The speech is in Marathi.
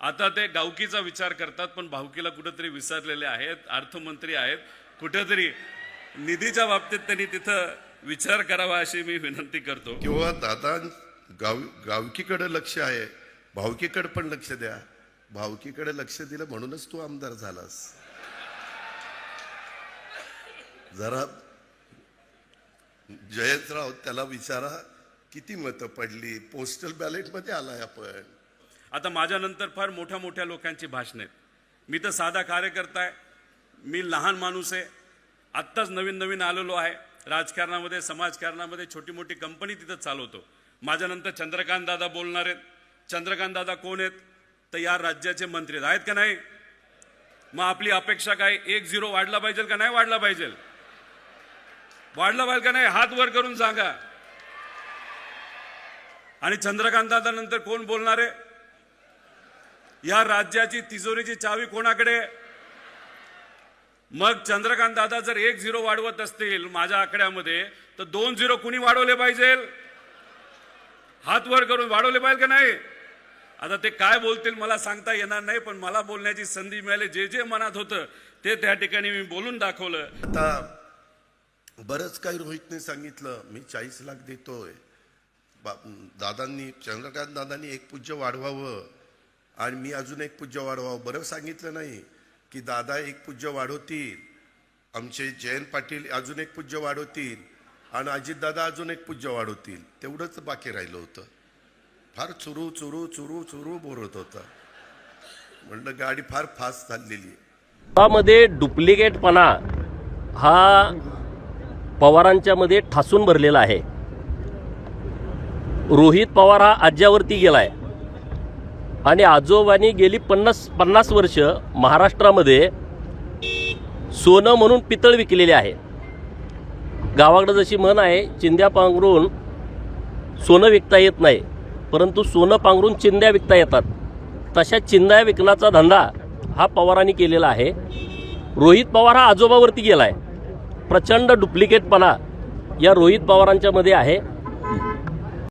आता ते गावकीचा विचार करतात पण भावकीला कुठंतरी विसरलेले आहेत अर्थमंत्री आहेत. कुठंतरी निधीच्या बाबतीत त्यांनी तिथं विचार करावा अशी मी विनंती करतो. किंवा दादा गाव गावकीकडे लक्ष आहे भावकीकडे पण लक्ष द्या. भावकीकडे लक्ष दिलं म्हणूनच तू आमदार झालास. जरा जयंतराव त्याला विचारा किती मतं पडली? पोस्टल बॅलेटमध्ये आलाय आपण. आता माझ्यानंतर फार मोठ्या मोठ्या लोकांची भाषणं आहेत. मी तर साधा कार्यकर्ता आहे. मी लहान माणूस आहे. आत्ताच नवीन नवीन आलेलो आहे. राजकारणामध्ये समाजकारणामध्ये छोटी मोठी कंपनी तिथं चालवतो. माझ्यानंतर चंद्रकांत दादा बोलणार आहेत. चंद्रकांत दादा कोण आहेत? तर या राज्याचे मंत्री आहेत का नाही? मग आपली अपेक्षा काय? एक झिरो वाढला पाहिजे का नाही वाढला पाहिजे? वाढला पाहिजे का नाही? हात वर करून सांगा. आणि चंद्रकांत दादा नंतर कोण बोलणार आहे? या राज्याची तिजोरीची चावी कोणाकडे? मग चंद्रकांत दादा जर एक झिरो वाढवत असतील माझ्या आकड्यामध्ये तर दोन झिरो कुणी वाढवले पाहिजे? हात वर करून वाढवले पाहिजे का नाही? आता ते काय बोलतील मला सांगता येणार नाही पण मला बोलण्याची संधी मिळाली. जे जे मनात होतं ते त्या ठिकाणी मी बोलून दाखवलं. आता बरंच काही रोहितने सांगितलं मी चाळीस लाख देतोय. दादांनी चंद्रकांत दादांनी एक पूज्य वाढवावं. आणि मी अजून एक पूज्य वाढवावं. बरं सांगितलं नाही की दादा एक पूज्य वाढवतील. आमचे जयंत पाटील अजून एक पूज्य वाढवतील आणि अजितदादा अजून एक पूज्य वाढवतील. तेवढंच बाकी राहिलं होतं. फार चुरू चुरू चुरू चुरू बोलत होता. म्हणलं गाडी फार फास्ट चाललेली आहे. मध्ये डुप्लिकेटपणा हा पवारांच्या मध्ये ठासून भरलेला आहे. रोहित पवार हा आज्यावरती गेलाय. आणि आजोबांनी गेली पन्नास पन्नास वर्ष महाराष्ट्रामध्ये सोनं म्हणून पितळ विकलेले आहे. गावाकडं जशी म्हण आहे चिंध्या पांघरून सोनं विकता येत नाही परंतु सोनं पांघरून चिंध्या विकता येतात. तशा चिंध्या विकण्याचा धंदा हा पवारांनी केलेला आहे. रोहित पवार हा आजोबावरती गेला आहे प्रचंड डुप्लिकेटपणा या रोहित पवारांच्यामध्ये आहे.